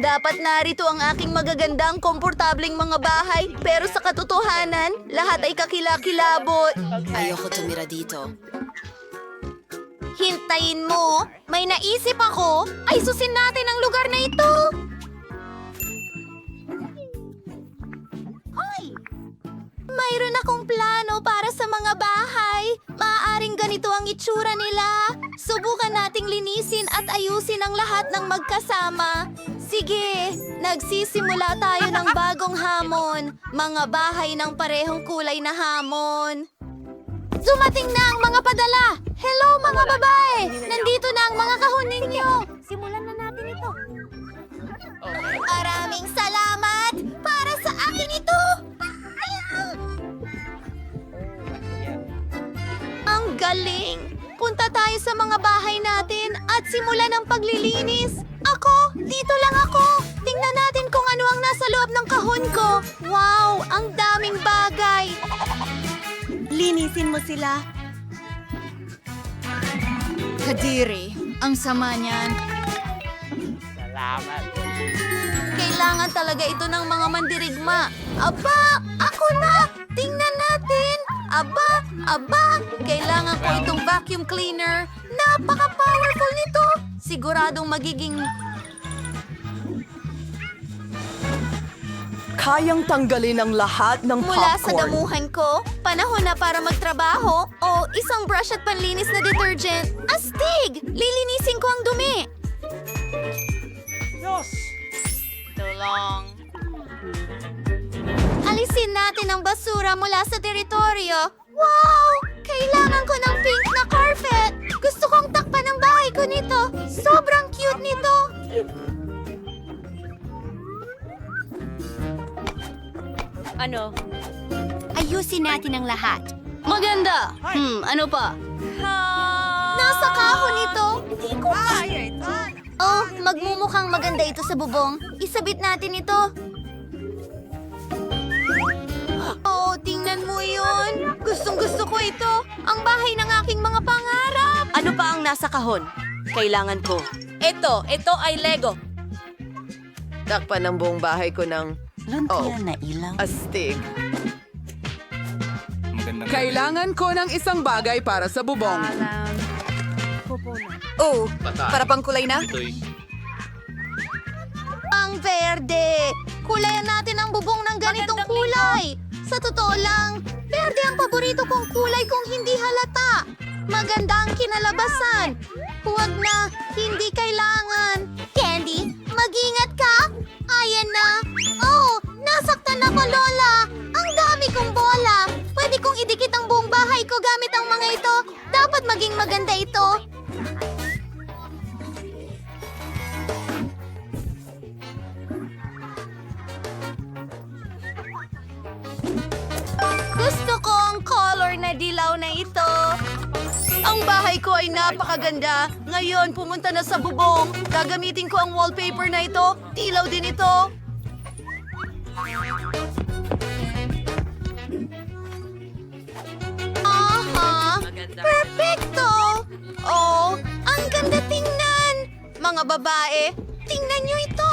Dapat narito ang aking magagandang, komportableng mga bahay. Pero sa katotohanan, lahat ay kakilakilabot. Ayoko tumira dito. Hintayin mo! May naisip ako! Ay susin natin ang lugar na ito! Mayroon akong plano para sa mga bahay. Maaaring ganito ang itsura nila. Subukan nating linisin at ayusin ang lahat ng magkasama. Sige, nagsisimula tayo ng bagong hamon. Mga bahay ng parehong kulay na hamon. Dumating na ang mga padala! Hello mga babae! Nandito na ang mga kahon ninyo! Simulan na natin ito. Maraming salamat! Galing! Punta tayo sa mga bahay natin at simulan ang paglilinis. Ako! Dito lang ako! Tingnan natin kung ano ang nasa loob ng kahon ko. Wow! Ang daming bagay! Linisin mo sila. Kadiri, ang sama niyan. Salamat. Kailangan talaga ito ng mga mandirigma. Aba, ako na! Tingnan! Aba, aba! Kailangan ko itong vacuum cleaner. Napaka-powerful nito! Siguradong magiging... Kayang tanggalin ang lahat ng Mula sa popcorn. damuhan ko, panahon na para magtrabaho o isang brush at panlinis na detergent. Astig! Lilinisin ko ang dumi! Tulong. Alisin ang basura mula sa teritoryo. Wow! Kailangan ko ng pink na carpet! Gusto kong takpan ang bahay ko nito! Sobrang cute nito! Ano? Ayusin natin ang lahat. Maganda! Hmm, ano pa? Nasa kahon ito! Oh, magmumukhang maganda ito sa bubong. Isabit natin ito. Tingnan mo yun. Gustong gusto ko ito. Ang bahay ng aking mga pangarap. Ano pa ang nasa kahon? Kailangan ko. Ito, ito ay Lego. Takpan ang buong bahay ko ng Oh. na ilang. astig. Kailangan ko ng isang bagay para sa bubong. Oh, para pang kulay na? Ang verde! Kulayan natin ang bubong ng ganitong kulay! Sa totoo lang, verde ang paborito kong kulay kung hindi halata. Maganda ang kinalabasan. Huwag na, hindi kailangan. Candy, mag-ingat ka! Ayan na! Oh, nasaktan ako, Lola! Ang dami kong bola! Pwede kong idikit ang buong bahay ko gamit ang mga ito. Dapat maging maganda ito. Gusto ko ang color na dilaw na ito. Ang bahay ko ay napakaganda. Ngayon, pumunta na sa bubong. Gagamitin ko ang wallpaper na ito. Dilaw din ito. Aha! Perfecto! Oh, ang ganda tingnan! Mga babae, tingnan nyo ito!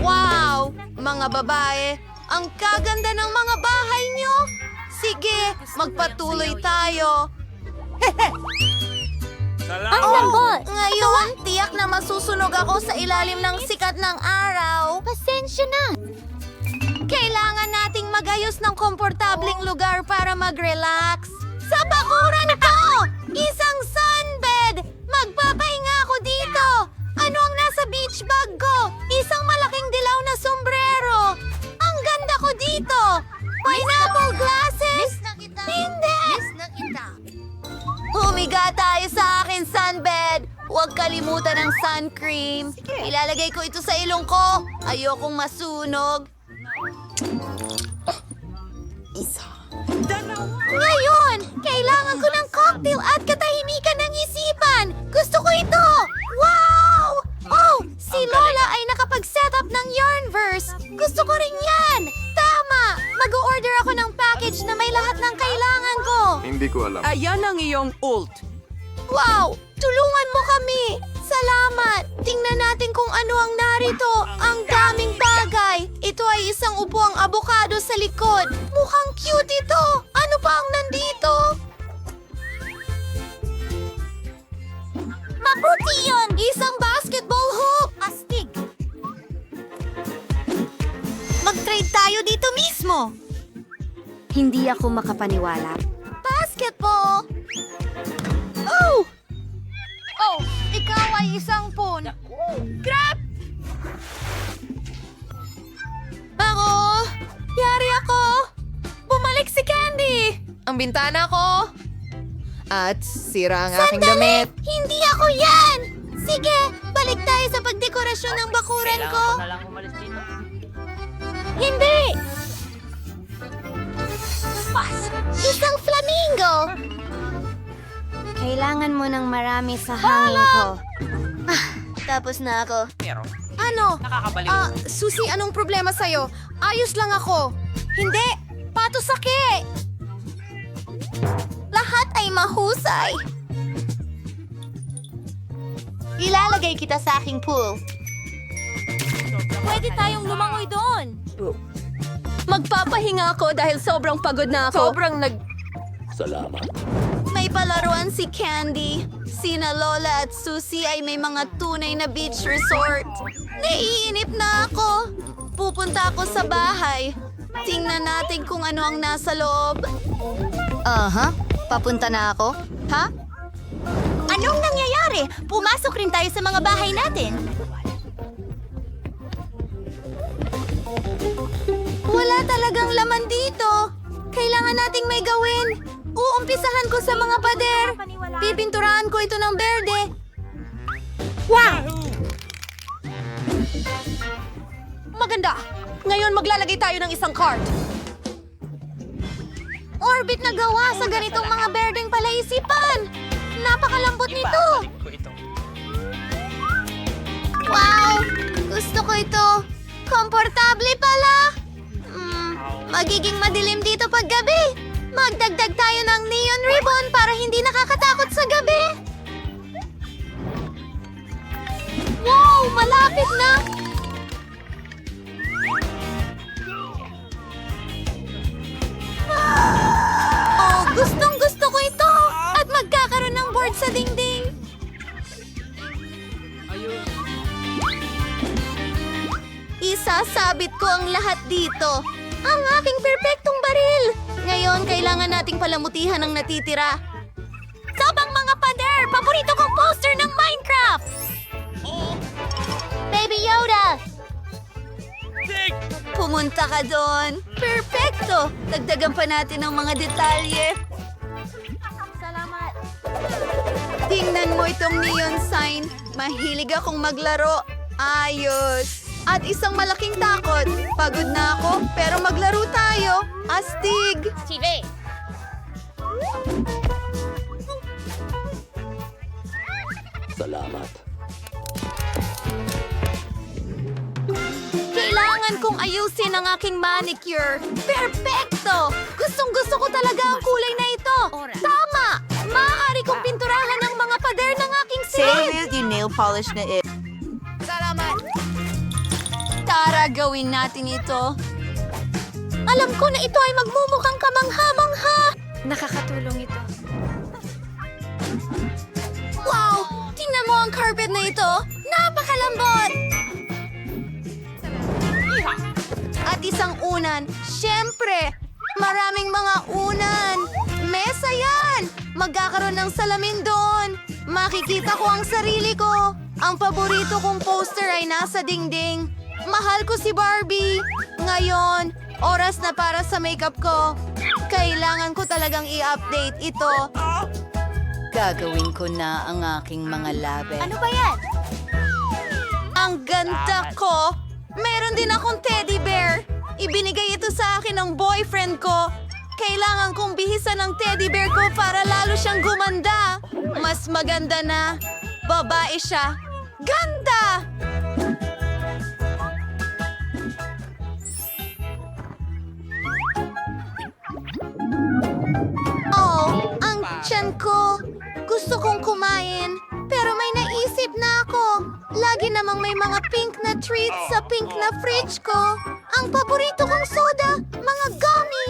Wow! Mga babae, ang kaganda ng mga bahay nyo! Sige, magpatuloy tayo. Oh, ngayon, tiyak na masusunog ako sa ilalim ng sikat ng araw. Pasensya na. Kailangan nating magayos ng komportableng lugar para mag-relax. Sa bakuran ko! Isang sunbed! Magpapahinga ako dito! Ano ang nasa beach bag ko? Humiga tayo sa akin, sunbed! Huwag kalimutan ang sun cream. Ilalagay ko ito sa ilong ko. Ayokong masunog. Ngayon, kailangan ko ng cocktail at katahimikan ng isipan. Gusto ko ito. Wow! Oh, si Lola ay nakapag-set up ng Yarnverse. Gusto ko rin yan. Hindi ko alam. Ayan ang iyong ult. Wow! Tulungan mo kami! Salamat! Tingnan natin kung ano ang narito. Ang dami! nakaupo ang abokado sa likod. Mukhang cute ito. Ano pa ang nandito? Mabuti yun! Isang basketball hoop! Astig! Mag-trade tayo dito mismo! Hindi ako makapaniwala. Ay isang pon. Grab! Ako! Yari ako! Bumalik si Candy! Ang bintana ko! At sira ang aking damit. Hindi ako yan! Sige, balik tayo sa pagdekorasyon ng bakuran ko. Hindi! Isang flamingo! Kailangan mo ng marami sa hangin ko. Ah, tapos na ako. Ano? Ah, Susi, anong problema sa'yo? Ayos lang ako. Hindi! Patusaki! Lahat ay mahusay. Ilalagay kita sa aking pool. Pwede tayong lumangoy doon. Magpapahinga ako dahil sobrang pagod na ako. Sobrang nag... May palaruan si Candy. Sina Lola at Susie ay may mga tunay na beach resort. Naiinip na ako. Pupunta ako sa bahay. Tingnan natin kung ano ang nasa loob. Aha, papunta na ako. Ha? Anong nangyayari? Pumasok rin tayo sa mga bahay natin. Wala talagang laman dito. Kailangan nating may gawin. Uumpisahan ko sa mga pader. Pipinturahan ko ito ng berde. Wow! Maganda. Ngayon maglalagay tayo ng isang cart. Orbit na gawa sa ganitong mga berdeng palaisipan. Napakalambot nito. Wow! Gusto ko ito. Komportable pala. Hmm, magiging madilim dito pag gabi. Magdagdag tayo ng neon ribbon para hindi nakakatakot sa gabi. Wow! Malapit na! Oh, gustong gusto ko ito! At magkakaroon ng board sa dingding. Isasabit ko ang lahat dito. Ang aking perpektong baril! Ngayon, kailangan nating palamutihan ang natitira. Sabang mga pader! Paborito kong poster ng Minecraft! Baby Yoda! Pumunta ka doon. Perfecto! Dagdagan pa natin ang mga detalye. Salamat. Tingnan mo itong neon sign. Mahilig akong maglaro. Ayos. At isang malaking takot. Pagod na ako, pero maglaro tayo. Astig! TV. Kailangan kong ayusin ang aking manicure. Perfecto! Gustong gusto ko talaga ang kulay na ito. Tama! Maaari kong pinturahan ang mga pader ng aking silid. yung nail polish na it. Tara, gawin natin ito. Alam ko na ito ay magmumukhang kamangha-mangha. Nakakatulong ito. Wow! Tingnan mo ang carpet na ito. Napakalambot! At isang unan. Siyempre! Maraming mga unan. Mesa yan! Magkakaroon ng salamin doon. Makikita ko ang sarili ko. Ang paborito kong poster ay nasa dingding. Mahal ko si Barbie. Ngayon, oras na para sa makeup ko. Kailangan ko talagang i-update ito. Gagawin ko na ang aking mga labi. Ano ba yan? Ang ganda ko! Meron din akong teddy bear. Ibinigay ito sa akin ng boyfriend ko. Kailangan kong bihisan ng teddy bear ko para lalo siyang gumanda. Mas maganda na. Babae siya. Ganda! Tiyan ko. Gusto kong kumain, pero may naisip na ako. Lagi naman namang may mga pink na treats sa pink na fridge ko. Ang paborito kong soda, mga gummy.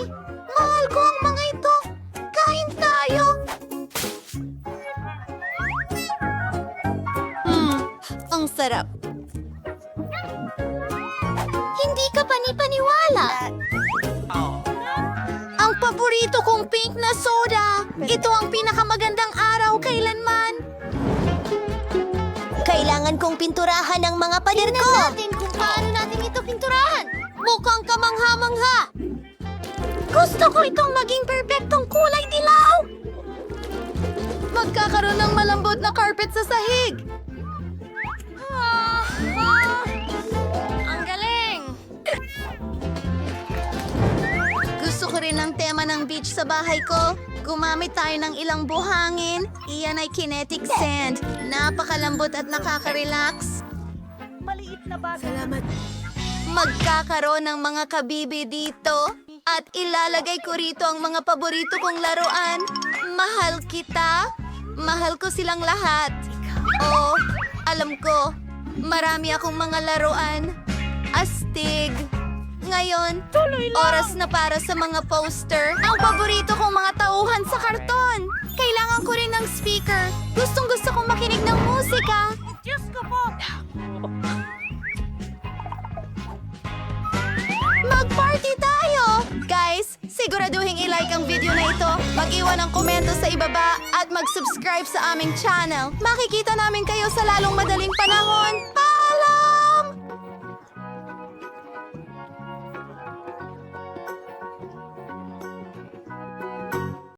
Pink na soda. Ito ang pinakamagandang araw kailanman. Kailangan kong pinturahan ang mga pader ko. natin kung paano natin ito pinturahan. Mukhang kamangha-mangha. Gusto ko itong maging perpektong kulay dilaw. Magkakaroon ng malambot na carpet sa sahig. Ah, ah. Ng beach sa bahay ko. Gumamit tayo ng ilang buhangin. Iyan ay kinetic sand. Napakalambot at nakaka-relax. Salamat. Magkakaroon ng mga kabibi dito. At ilalagay ko rito ang mga paborito kong laruan. Mahal kita. Mahal ko silang lahat. Oo, alam ko. Marami akong mga laruan. Astig. Ngayon, oras na para sa mga poster. Ang paborito kong mga tauhan sa karton. Kailangan ko rin ng speaker. Gustong gusto kong makinig ng musika. Diyos ko po! Mag-party tayo! Guys, siguraduhin i-like ang video na ito, mag-iwan ng komento sa ibaba, at mag-subscribe sa aming channel. Makikita namin kayo sa lalong madaling panahon. Bye!